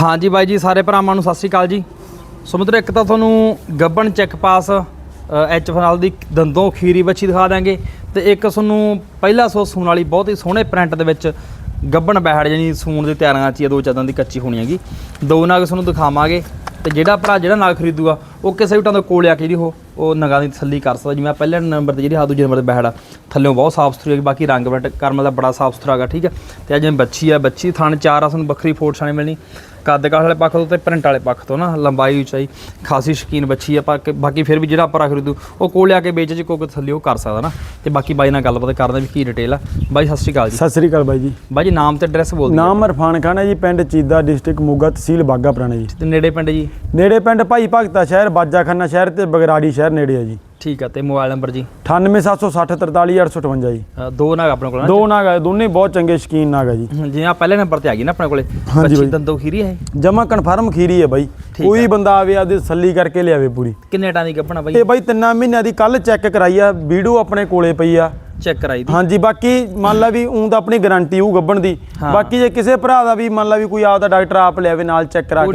ਹਾਂਜੀ ਬਾਈ ਜੀ ਸਾਰੇ ਭਰਾਵਾਂ ਨੂੰ ਸਤਿ ਸ੍ਰੀ ਅਕਾਲ ਜੀ। ਸੋ ਮਿੱਤਰੋ ਇੱਕ ਤਾਂ ਤੁਹਾਨੂੰ ਗੱਬਣ ਚੈੱਕ ਪਾਸ ਐਚ ਫਨਾਲ ਦੀ ਦੰਦੋਂ ਖੀਰੀ ਬੱਚੀ ਦਿਖਾ ਦਾਂਗੇ ਤੇ ਇੱਕ ਤੁਹਾਨੂੰ ਪਹਿਲਾ ਸੋ ਸੂਣ ਵਾਲੀ ਬਹੁਤ ਹੀ ਸੋਹਣੇ ਪ੍ਰਿੰਟ ਦੇ ਵਿੱਚ ਗੱਬਣ ਬੈੜ ਜਾਨੀ ਸੂਣ ਦੀ ਤਿਆਰੀਆਂ ਚ ਹੀ ਆ, ਦੋ ਚਾਦਾਂ ਦੀ ਕੱਚੀ ਹੋਣੀ ਹੈਗੀ। ਦੋ ਨਾਗ ਤੁਹਾਨੂੰ ਦਿਖਾਵਾਂਗੇ। ਤੇ ਜਿਹੜਾ ਭਰਾ ਜਿਹੜਾ ਨਾਗ ਖਰੀਦੂਗਾ ਉਹ ਕਿਸੇ ਵੀ ਟਾਂ ਦੇ ਕੋਲ ਆ ਕੇ ਜਿਹੜੀ ਉਹ ਉਹ ਨਗਾਂ ਦੀ ਤਸੱਲੀ ਕਰ ਸਕਦਾ। ਜਿਵੇਂ ਪਹਿਲੇ ਨੰਬਰ ਤੇ ਜਿਹੜੀ ਆ ਦੂਜੇ ਨੰਬਰ ਤੇ ਆ ਥੱਲੇੋਂ ਬਹੁਤ ਸਾਫ਼ ਸੁਥਰੀ ਹੈਗੀ ਬਾਕੀ ਰੰਗ ਬਟ ਕਰਮ ਦਾ ਬੜਾ ਸਾਫ਼ ਸੁਥਰਾ ਹੈਗਾ ਠੀਕ ਹੈ ਤੇ ਜਿਵੇਂ ਬੱਚੀ ਆ ਬੱਚੀ ਥਣ ਚਾਰ ਆ ਤੁਹਾਨੂੰ ਵੱਖਰੀ ਫੋਟ ਮਿਲਣੀ। ਕੱਦ ਕਾਠ ਵਾਲੇ ਪੱਖ ਤੋਂ ਤੇ ਪ੍ਰਿੰਟ ਵਾਲੇ ਪੱਖ ਤੋਂ ਨਾ ਲੰਬਾਈ ਉਚਾਈ ਖਾਸੀ ਸ਼ਕੀਨ ਬੱਚੀ ਆ ਬਾਕੀ ਫਿਰ ਵੀ ਜਿਹੜਾ ਆਪਾਂ ਖਰੀਦੂ ਉਹ ਕੋਲ ਆ ਕੇ ਵੇਚ ਚ ਕੋਈ ਥੱਲੇ ਉਹ ਕਰ ਸਕਦਾ ਨਾ। ਤੇ ਬਾਕੀ ਬਾਈ ਨਾਲ ਗੱਲਬਾਤ ਕਰਦੇ ਵੀ ਕੀ ਡਿਟੇਲ ਆ। ਬਾਈ ਸਤਿ ਸ਼੍ਰੀ ਅਕਾਲ ਜੀ। ਸਤਿ ਸ੍ਰੀ ਅਕਾਲ ਬਾਈ ਜੀ। ਬਾਈ ਜੀ ਨਾਮ ਤੇ ਐਡਰੈਸ ਬੋਲ ਦਿਓ। ਨਾਮ ਇਰਫਾਨ ਖਾਨ ਹੈ ਜੀ ਪਿੰਡ ਚੀਦਾ ਡਿਸਟ੍ਰਿਕਟ ਮੋਗਾ ਤਹਿਸੀਲ ਬਾਗਾ ਪੁਰਾਣਾ ਜੀ। ਤੇ ਨੇੜੇ ਪਿੰਡ ਜੀ? ਨੇੜੇ ਪਿੰਡ ਭਾਈ ਭਗਤਾ ਸ਼ਹਿਰ ਬਾਜਾਖਾਨਾ ਸ਼ਹਿਰ ਤੇ ਬਗਰਾੜੀ ਸ਼ਹਿਰ ਨੇੜੇ ਹੈ ਜੀ। ਠੀਕ ਆ ਤੇ ਮੋਬਾਈਲ ਨੰਬਰ ਜੀ? 98760 43858 ਜੀ। ਅ, ਦੋ ਨਾਗ ਆਪਣੇ ਕੋਲ ਨਾ? ਦੋ ਨਾਗ ਹੈ ਦੋਨੇ ਬਹੁਤ ਚੰਗੇ ਸ਼ਕੀਨ ਨਾਗ ਹੈ ਜੀ। ਹਮ, ਜਿਵੇਂ ਆ ਪਹਿਲੇ ਨੰਬਰ ਤੇ ਆ ਗਈ ਨਾ ਆਪਣੇ ਕੋਲੇ। ਹਾਂਜੀ ਬੱਚੀ ਬਾਈ। ਦੰਦੋ ਖੀਰੀ ਹੈ ਜਮਾ ਕਨਫਰਮ ਖੀਰੀ ਹੈ ਬਾਈ। ਠੀਕ ਕੋਈ ਬੰਦਾ ਆਵੇ ਆਦੇ ਤਸੱਲੀ ਕਰਕੇ ਲਿਆਵੇ ਪੂਰੀ। ਕਿੰਨੇ ਟਾਂ ਦੀ ਗੱਭਣਾ ਬਾਈ? ਇਹ ਬਾਈ ਤਿੰਨਾਂ ਮਹੀਨਿਆਂ ਦੀ ਕੱਲ ਚੈੱਕ ਕਰਾਈ ਆ ਵੀਡੀਓ ਆਪਣੇ ਕੋਲੇ ਪਈ ਆ। ਚੈੱਕ ਕਰਾਈ ਦੀ। ਹਾਂਜੀ ਬਾਕੀ ਮੰਨ ਲਾ ਵੀ ਊਂ ਤਾਂ ਆਪਣੀ ਗਾਰੰਟੀ ਹੋਊ ਗੱਬਣ ਦੀ। ਬਾਕੀ ਜੇ ਕਿਸੇ ਭਰਾ ਦਾ ਵੀ ਮੰਨ ਲਾ ਵੀ ਕੋਈ ਆਪਦਾ ਡਾਕਟਰ ਆਪ ਲਿਆਵੇ ਨਾਲ ਚੈੱਕ ਕਰਾ ਕੇ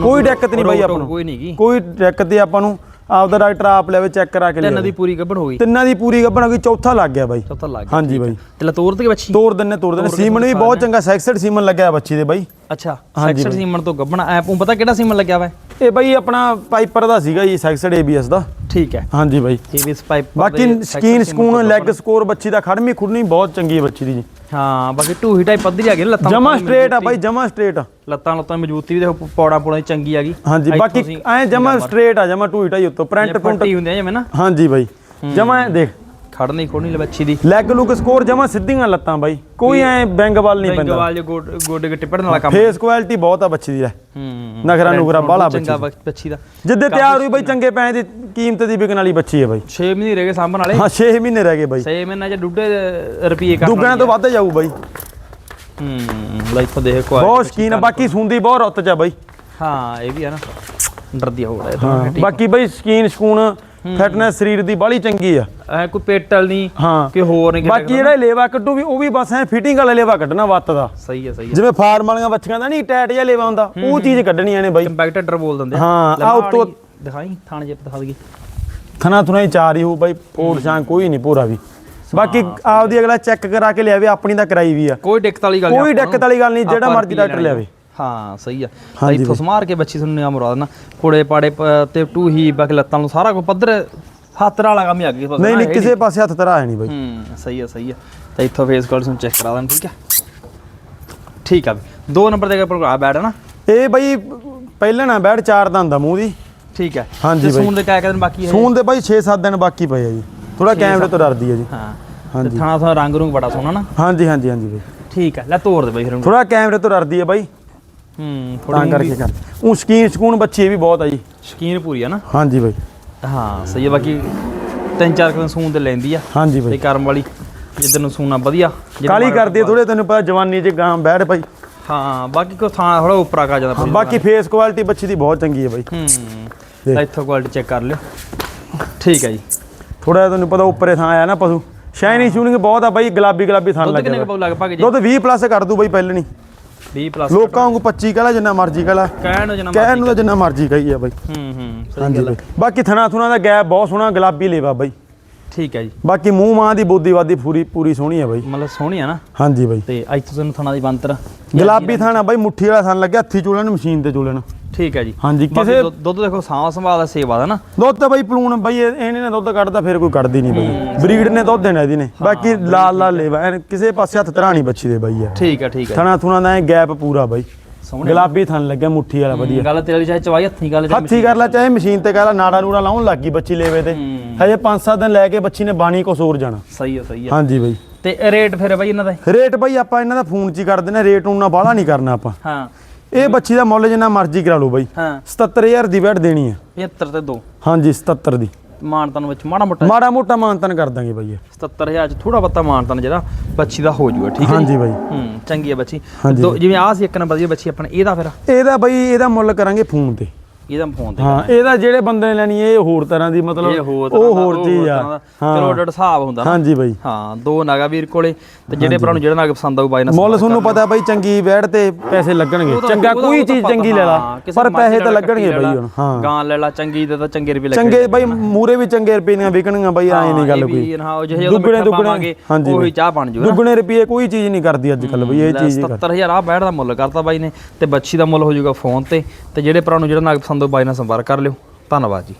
ਕੋਈ ਦਿੱਕਤ ਨਹੀਂ ਬਾਈ ਆਪਾਂ ਨੂੰ। ਕੋਈ ਨਹੀਂ ਗੀ। ਕੋਈ ਦਿੱਕਤ ਨਹੀਂ ਆਪਾਂ ਨੂੰ ਆਪਦਾ ਡਾਕਟਰ ਆਪ ਲਿਆਵੇ ਚੈੱਕ ਕਰਾ ਕੇ ਤਿੰਨ ਦੀ ਪੂਰੀ ਗੱਭਣ ਹੋ ਗਈ। ਤਿੰਨਾਂ ਦੀ ਪੂਰੀ ਗੱਬਣ ਹੋ ਗਈ ਚੌਥਾ ਲੱਗ ਗਿਆ ਬਾਈ। ਚੌਥਾ ਲੱਗ ਗਿਆ ਹਾਂਜੀ ਬਾਈ। ਤੇ ਲਤੋਰ ਤੇ ਬੱਚੀ ਤੋੜ ਦਿੰਨੇ ਤੋੜ ਦਿੰਨੇ। ਸੀਮਨ ਵੀ ਬਹੁਤ ਚੰਗਾ ਸੈਕਸਡ ਸੀਮਨ ਲੱਗਿਆ ਬੱਚੀ ਦੇ ਬਾਈ। ਅੱਛਾ ਸੈਕਸ਼ਨ ਸੀਮਨ ਤੋਂ ਗੱਭਣਾ। ਐਪ ਨੂੰ ਪਤਾ ਕਿਹੜਾ ਸੀਮਨ ਲੱਗਿਆ ਵਾ? ਇਹ ਬਾਈ ਆਪਣਾ ਪਾਈਪਰ ਦਾ ਸੀਗਾ ਜੀ ਸੈਕਸਡ ABS ਦਾ। ਠੀਕ ਹੈ। ਹਾਂਜੀ ਬਾਈ। ਇਹ ਵੀ ਪਾਈਪ ਬਾਕੀ ਸਕੀਨ ਸਕੂਨ ਲੈਗ ਸਕੋਰ ਬੱਚੀ ਦਾ ਖੜਮੀ ਖੁਰਨੀ ਬਹੁਤ ਚੰਗੀ ਹੈ ਬੱਚੀ ਦੀ ਜੀ। ਹਾਂ ਬਾਕੀ ਢੂਹੀ ਟਾਈ ਪੱਧਰੀ ਆ ਗਈ ਲੱਤਾਂ ਜਮਾ ਸਟ੍ਰੇਟ ਆ ਬਾਈ ਜਮਾ ਸਟ੍ਰੇਟ ਆ। ਲੱਤਾਂ ਲੱਤਾਂ ਮਜ਼ਬੂਤੀ ਵੀ ਦੇਖੋ ਪੌੜਾ ਪੌੜਾ ਚੰਗੀ ਆ ਗਈ। ਹਾਂਜੀ ਬਾਕੀ ਐ ਜਮਾ ਸਟ੍ਰੇਟ ਆ ਜਮਾ ਟੂਈ ਟਾਈ ਉੱਤੋਂ ਪ੍ਰਿੰਟ ਪੁੰਟ ਹੁੰਦੀ ਆ ਜਿਵੇਂ ਨਾ। ਹਾਂਜੀ ਬਾਈ ਜਮਾ ਦੇਖ। ਖੜਨੀ ਖੋਣੀ ਲੈ ਬੱਚੀ ਦੀ। ਲੈਗ ਲੁੱਕ ਸਕੋਰ ਜਮਾ ਸਿੱਧੀਆਂ ਲੱਤਾਂ ਬਾਈ ਕੋਈ ਐ ਬੈਂਗ ਵੱਲ ਨਹੀਂ ਪੈਂਦਾ। ਗਵਾਲ ਜੇ ਗੋਡ ਗਿੱਟੇ ਪੜਨ ਵਾਲਾ ਕੰਮ। ਫੇਸ ਕੁਆਲਿਟੀ ਬਹੁਤ ਆ ਬੱਚੀ ਦੀ ਲੈ। ਹੂੰ ਨਖਰਾ ਚੰਗਾ ਬੱਚ- ਬੱਚੀ ਦਾ। ਜਿੱਦੇ ਤਿਆਰ ਹੋਈ ਬਾਈ ਚੰਗੇ ਪੈਸੇ ਦੀ ਕੀਮਤ ਦੀ ਵਿਕਣ ਵਾਲੀ ਬੱਚੀ ਹੈ ਬਾਈ। 6 ਮਹੀਨੇ ਰਹਿ ਗਏ ਸਾਂਭਣ ਵਾਲੇ। ਹਾਂ 6 ਮਹੀਨੇ ਰਹਿ ਗਏ ਬਾਈ। 6 ਮਹੀਨੇ ਚ ਡੁੱਡੇ ਰੁਪਏ ਕਰ ਦੁੱਗਣਾ ਤੋਂ ਵੱਧ ਜਾਊ ਬਾਈ। ਹੂੰ ਲੈ ਇੱਥੋਂ ਦੇਖ ਕੋਈ ਬਹੁਤ ਸ਼ਕੀਨ ਆ ਬਾਕੀ ਸੁੰਦੀ ਬਹੁਤ ਰੁੱਤ ਚ ਆ ਬਾਈ। ਹਾਂ ਇਹ ਵੀ ਆ ਨਾ। ਡਰਦੀ ਹੋ ਰਿਹਾ ਹਾਂ ਇਹ ਬਾਕੀ ਬਾਈ ਸਕੀਨ ਸਕੂਨ ਫਿਟਨੈਸ ਸਰੀਰ ਦੀ ਬਾਹਲੀ ਚੰਗੀ ਆ। ਐ ਕੋਈ ਪੇਟਲ ਨਹੀਂ ਹਾਂ। ਕਿ ਹੋਰ ਨਹੀਂ ਬਾਕੀ ਜਿਹੜਾ ਲੇਵਾ ਕੱਢੂ ਵੀ ਉਹ ਵੀ ਬਸ ਐ ਫਿਟਿੰਗ ਵਾਲਾ ਲੇਵਾ ਕੱਢਣਾ ਵੱਤ ਦਾ। ਸਹੀ ਹੈ ਸਹੀ ਹੈ ਜਿਵੇਂ ਫਾਰਮ ਵਾਲੀਆਂ ਬੱਚੀਆਂ ਦਾ ਨਹੀਂ ਟੈਟ ਜਿਹਾ ਲੇਵਾ ਹੁੰਦਾ ਉਹ ਚੀਜ਼ ਕੱਢਣੀਆਂ ਨੇ ਬਾਈ। ਕੰਪੈਕਟਰ ਬੋਲ ਦਿੰਦੇ ਹਾਂ, ਮਾੜੀ ਉੱਤੋਂ- ਦਿਖਾਈ ਥਾਣੇ ਜੇ ਦਿਖਾ ਦਈਏ। ਥਣਾ ਥੁਣਾ ਹੀ ਚਾਰ ਹੀ ਹੋ ਬਾਈ ਫੋੜ ਸ਼ਾਂ ਕੋਈ ਨਹੀਂ ਪੂਰਾ ਵੀ। ਬਾਕੀ ਆਪਦੀ ਅਗਲਾ ਚੈੱਕ ਕਰਾ ਕੇ ਲਿਆਵੇ ਆਪਣੀ ਤਾਂ ਕਰਾਈ ਵੀ ਆ। ਕੋਈ ਦਿੱਕਤ ਵਾਲੀ ਗੱਲ ਨਹੀਂ ਕੋਈ ਦਿੱਕਤ ਵਾਲੀ ਗੱਲ ਨਹੀਂ ਜਿਹੜਾ ਮਰਜ਼ੀ ਡਾਕਟਰ। ਲਿਆਵੇ। ਹਾਂ ਸਹੀ ਆ। ਤਾਂ ਇੱਥੋਂ ਸਮਾਰ ਕੇ ਬੱਚੀ ਤੁਹਾਨੂੰ ਨਿਆ ਮੁਰਾਦ ਨਾ ਕੋੜੇ ਪਾੜੇ ਤੇ ਟੂਹੀ ਬਾਕੀ ਲੱਤਾਂ ਨੂੰ ਸਾਰਾ ਕੁਝ ਪੱਧਰ ਹੱਥ ਨਾਲ ਕੰਮ ਹੀ ਆ ਗਿਆ ਨਹੀਂ ਨਹੀਂ ਕਿਸੇ ਪਾਸੇ ਹੱਥ ਤਰਾ ਹੈ ਨਹੀਂ ਬਾਈ। ਹੂੰ ਸਹੀ ਆ ਸਹੀ ਆ। ਤਾਂ ਇੱਥੋਂ ਫੇਸ ਕਾਲ ਨੂੰ ਚੈੱਕ ਕਰਾ ਦਾਂ ਠੀਕ ਆ? ਠੀਕ ਆ ਦੋ ਨੰਬਰ ਦੇ ਉੱਪਰ ਆ ਬੈਠ ਨਾ। ਇਹ ਬਾਈ ਪਹਿਲਾਂ ਨਾ ਬੈਠ ਚਾਰ ਦੰਦ ਆ ਮੂੰਹ ਦੀ। ਠੀਕ ਹੈ। ਹਾਂਜੀ ਤੇ ਬਾਈ। ਸੂਣ ਦੇ ਕਾਇਆ ਦਿਨ ਬਾਕੀ ਹੈ ਸੂਨ ਦੇ ਬਾਈ 6-7 ਦਿਨ ਬਾਕੀ ਪਏ ਆ ਜੀ। ਥੋੜਾ ਕੈਮਰੇ ਤੋਂ ਡਰਦੀ ਆ ਜੀ। ਹਾਂ। ਹਾਂਜੀ। ਤੇ ਥਾਣਾ ਥਾਣਾ ਰੰਗ ਰੂੰਗ ਬੜਾ ਸੋਹਣਾ ਨਾ? ਹਾਂਜੀ ਹਾਂਜੀ ਹਾਂਜੀ ਬਾਈ। ਠੀਕ ਹੈ ਲੈ ਤੋੜ ਦੇ ਬਾਈ ਫਿਰ। ਥੋੜਾ ਕੈਮਰੇ ਤੋਂ ਡਰਦੀ ਆ ਬਾਈ। ਹੂੰ ਤਾਂ ਥੋੜੀ ਕਰਕੇ ਕਰ। ਉਹ ਸਕੀਨ ਸਕੂਨ ਬੱਚੀ ਵੀ ਬਹੁਤ ਆ ਜੀ। ਸ਼ਕੀਨ ਪੂਰੀ ਆ ਨਾ? ਹਾਂਜੀ ਬਾਈ। ਹਾਂ ਸਹੀ ਹੈ ਬਾਕੀ ਤਿੰਨ ਚਾਰ ਕਿਲੋ ਸੂਣ ਤੇ ਲੈਂਦੀ ਆ। ਹਾਂਜੀ ਤੇ ਬਾਈ ਕਰਮ ਵਾਲੀ ਜਿੱਦਨ ਨੂੰ ਸੂਣਾ ਵਧੀਆ ਕਾਲੀ ਕਰਦੀ ਥੋੜੇ ਤੈਨੂੰ ਪਤਾ ਜਵਾਨੀ 'ਚ ਗਾਂ ਬੈਠ ਬਾਈ। ਹਾਂ ਬਾਕੀ ਕੋ ਥਾਂ ਥੋੜਾ ਉੱਪਰ ਆ ਜਾਂਦਾ ਭਾਈ ਬਾਕੀ ਫੇਸ ਕੁਆਲਿਟੀ ਬੱਚੀ ਦੀ ਬਹੁਤ ਚੰਗੀ ਹੈ ਬਾਈ। ਹੂੰ। ਤਾਂ ਇੱਥੋਂ ਕੁਆਲਿਟੀ ਚੈੱਕ ਕਰ ਲਿਓ। ਠੀਕ ਹੈ ਜੀ। ਥੋੜਾ ਜਿਹਾ ਤੈਨੂੰ ਪਤਾ ਉੱਪਰੇ ਥਾਂ ਆਇਆ ਨਾ ਪਸ਼ੂ। ਸ਼ਾਈਨਿੰਗ ਸ਼ੂਨਿੰਗ ਬਹੁਤ ਆ ਬਾਈ ਗੁਲਾਬੀ ਗੁਲਾਬੀ ਥਾਂ ਲਗਭਗ ਜੀ? ਦੁੱਧ 20 ਪਲੱਸ ਕਰ ਦੂ ਬਾਈ ਪਹਿਲੇ ਨਹੀਂ 20 ਪਲੱਸ ਲੋਕਾਂ ਵਾਂਗੂ 25 ਕਹਲਾ ਜਿੰਨਾ ਮਰਜ਼ੀ ਕਹਲਾ ਕਹਿਣ ਨੂੰ ਜਨਾ ਕਹਿਣ ਨੂੰ ਤਾਂ ਜਿੰਨਾ ਮਰਜ਼ੀ ਕਹੀ ਆ ਬਾਈ। ਹੂੰ ਹੂੰ ਸਹੀ ਹਾਂਜੀ ਗੱਲ ਬਾਈ। ਹੈ ਬਾਕੀ ਥਣਾ ਥੁਣਾ ਦਾ ਗੈਪ ਬਹੁਤ ਸੋਹਣਾ ਗੁਲਾਬੀ ਲੇਵਾ ਬਾਈ। ਠੀਕ ਹੈ ਜੀ। ਬਾਕੀ ਮੂੰਹ ਮਾਂ ਦੀ ਬੋਦੀ ਵਾਦੀ ਪੂਰੀ ਪੂਰੀ ਸੋਹਣੀ ਆ ਬਾਈ। ਮਤਲਬ ਸੋਹਣੀ ਆ ਨਾ? ਹਾਂਜੀ ਬਾਈ। ਤੇ ਇੱਥੋਂ ਤੁਹਾਨੂੰ ਥਣਾ ਦੀ ਬੰਤਰ ਗੁਲਾਬੀ ਥਾਣਾ ਬਾਈ ਮੁੱਠੀ ਵਾਲਾ ਥਣ ਲੱਗਿਆ ਹੱਥੀ ਚੋਲਣ ਮਸ਼ੀਨ ਤੇ ਚੋਲਣ ਠੀਕ ਹੈ ਜੀ। ਹਾਂਜੀ ਕਿਸੇ ਦੁੱਧ- ਦੇਖੋ ਸਾਂਭ ਸੰਭਾਲ ਦਾ ਸੇਵਾ ਦਾ ਨਾ। ਦੁੱਧ ਤਾਂ ਬਾਈ ਪਲੂਣ ਬਾਈ ਇਹ- ਇਹਨੇ ਨੇ ਦੁੱਧ ਕੱਢਦਾ ਫਿਰ ਕੋਈ ਕੱਢਦੀ ਨਹੀਂ ਬਾਈ। ਬਰੀਡ ਨੇ ਦੁੱਧ ਦੇਣਾ ਇਹਦੀ ਨੇ। ਬਾਕੀ ਲਾਲ ਲਾਲ ਲੇਵਾ। ਕਿਸੇ ਪਾਸੇ ਹੱਥ ਧਰਾਣੀ ਬੱਚੀ ਦੇ ਬਾਈ ਯਾਰ। ਠੀਕ ਹੈ ਠੀਕ ਹੈ। ਥਣਾ ਥੁਣਾ ਦਾ ਗੈਪ ਪੂਰਾ ਬਾਈ। ਸੋਹਣੇ ਗੁਲਾਬੀ ਥਣ ਲੱਗਿਆ ਮੁੱਠੀ ਵਾਲਾ ਵਧੀਆ। ਗੱਲ ਤੇਰੇ ਚਾਹੇ ਚਵਾਈ ਹੱਥੀਂ ਗੱਲ ਚਾਹੇ ਹੱਥੀ ਕਰ ਲੈ ਚਾਹੇ ਮਸ਼ੀਨ ਤੇ ਕਰ ਲੈ ਨਾੜਾ ਨੂੜਾ ਲਾਉਣ ਲੱਗੀ ਬੱਚੀ ਲੇਵੇ ਤੇ। ਹਜੇ 5-7 ਦਿਨ ਲੈ ਕੇ ਬੱਚੀ ਨੇ ਬਾਣੀ ਕੋ ਸੋਰ ਜਾਣਾ। ਸਹੀ ਹੈ ਸਹੀ ਹੈ ਹਾਂਜੀ ਬਾਈ। ਤੇ ਰੇਟ ਫਿਰ ਬਾਈ ਇਹਨਾਂ ਦਾ? ਰੇਟ ਬਾਈ ਆਪਾਂ ਇਹਨਾਂ ਦਾ ਫੋਨ 'ਚ ਹੀ ਕਰ ਦਿੰਦੇ ਰੇਟ ਉਹਨਾਂ ਬਾਹਲਾ ਨਹੀਂ ਕਰਨਾ ਆਪਾਂ। ਹਾਂ। ਇਹ ਬੱਚੀ ਦਾ ਮੁੱਲ ਜਿੰਨਾ ਮਰਜ਼ੀ ਕਰਾ ਲਓ ਬਾਈ। ਹਾਂ। 77000 ਦੀ ਬੈਠ ਦੇਣੀ ਹੈ 75 ਤੇ 2 ਹਾਂਜੀ 77 ਦੀ। ਮਾਨਤਨ ਵਿੱਚ ਮਾੜਾ ਮੋਟਾ। ਮਾੜਾ ਮੋਟਾ ਮਾਨਤਨ ਕਰ ਦਾਂਗੇ ਬਾਈ ਇਹ। 77000 ਚ ਥੋੜਾ ਬੱਤਾ ਮਾਨਤਨ ਜਿਹੜਾ। ਬੱਚੀ ਦਾ ਹੋ ਜਾਊਗਾ ਠੀਕ ਹੈ ਹਾਂਜੀ ਬਾਈ। ਹੂੰ ਚੰਗੀ ਹੈ ਬੱਚੀ। ਹਾਂਜੀ। ਜਿਵੇਂ ਆਹ ਸੀ ਇੱਕ ਨੰਬਰ ਦੀ ਬੱਚੀ ਆਪਣੇ ਇਹਦਾ ਫਿਰ? ਇਹਦਾ ਬਾਈ ਇਹਦਾ ਮੁੱਲ ਕਰਾਂਗੇ ਫੋਨ ਤੇ। ਇਹਦਾ ਫੋਨ ਤੇ ਹਾਂ ਇਹਦਾ ਜਿਹੜੇ ਬੰਦੇ ਨੇ ਲੈਣੀ ਇਹ ਹੋਰ ਤਰ੍ਹਾਂ ਦੀ ਮਤਲਬ ਉਹ ਹੋਰ ਚੀਜ਼ ਆ। ਚਲੋ ਡਟ ਹਿਸਾਬ ਹੁੰਦਾ ਨਾ। ਹਾਂਜੀ ਬਾਈ। ਹਾਂ ਦੋ ਨਾਗਾ ਵੀਰ ਕੋਲੇ ਤੇ ਜਿਹੜੇ ਭਰਾ ਨੂੰ ਜਿਹੜਾ ਨਾਗ ਪਸੰਦ ਆਊ ਬਾਈ ਨਾਲ ਮੁੱਲ ਤੁਹਾਨੂੰ ਪਤਾ ਬਾਈ ਚੰਗੀ ਵੈੜ ਤੇ ਪੈਸੇ ਲੱਗਣਗੇ। ਚੰਗਾ ਕੋਈ ਚੀਜ਼ ਚੰਗੀ ਲੈ ਲਾ ਪਰ ਪੈਸੇ ਤਾਂ ਲੱਗਣਗੇ ਬਾਈ ਹੁਣ ਹਾਂ। ਗਾਂ ਲੈ ਲਾ ਚੰਗੀ ਦੇ ਤਾਂ ਚੰਗੇ ਰੁਪਏ ਲੱਗਣਗੇ। ਚੰਗੇ ਬਾਈ ਮੂਰੇ ਵੀ ਚੰਗੇ ਰੁਪਏ ਦੀਆਂ ਵਿਕਣਗੀਆਂ ਬਾਈ ਐ ਨਹੀਂ ਗੱਲ ਕੋਈ। ਪਾਵਾਂਗੇ ਹਾਂਜੀ ਉਹੀ। ਚਾਹ ਬਣ ਜੂ ਦੁੱਗਣੇ ਰੁਪਏ ਕੋਈ ਚੀਜ਼ ਨਹੀਂ ਕਰਦੀ ਅੱਜ ਕੱਲ ਬਈ ਇਹ ਚੀਜ਼ ਹੀ ਕਰ 77000 ਆ ਬੈਠ ਦਾ ਮੁੱਲ ਕਰਤਾ ਬਾਈ ਨੇ ਤੇ ਬੱਚੀ ਦਾ ਮੁੱਲ ਹੋ ਜਾਊਗਾ ਫੋਨ ਤੇ ਤੇ ਜਿਹੜੇ ਭਰਾ ਨੂੰ ਜਿਹੜਾ ਨਾਗ ਪਸੰਦ ਹੋ ਬਾਈ ਨਾਲ ਸੰਪਰਕ ਕਰ ਲਿਓ। ਧੰਨਵਾਦ ਜੀ।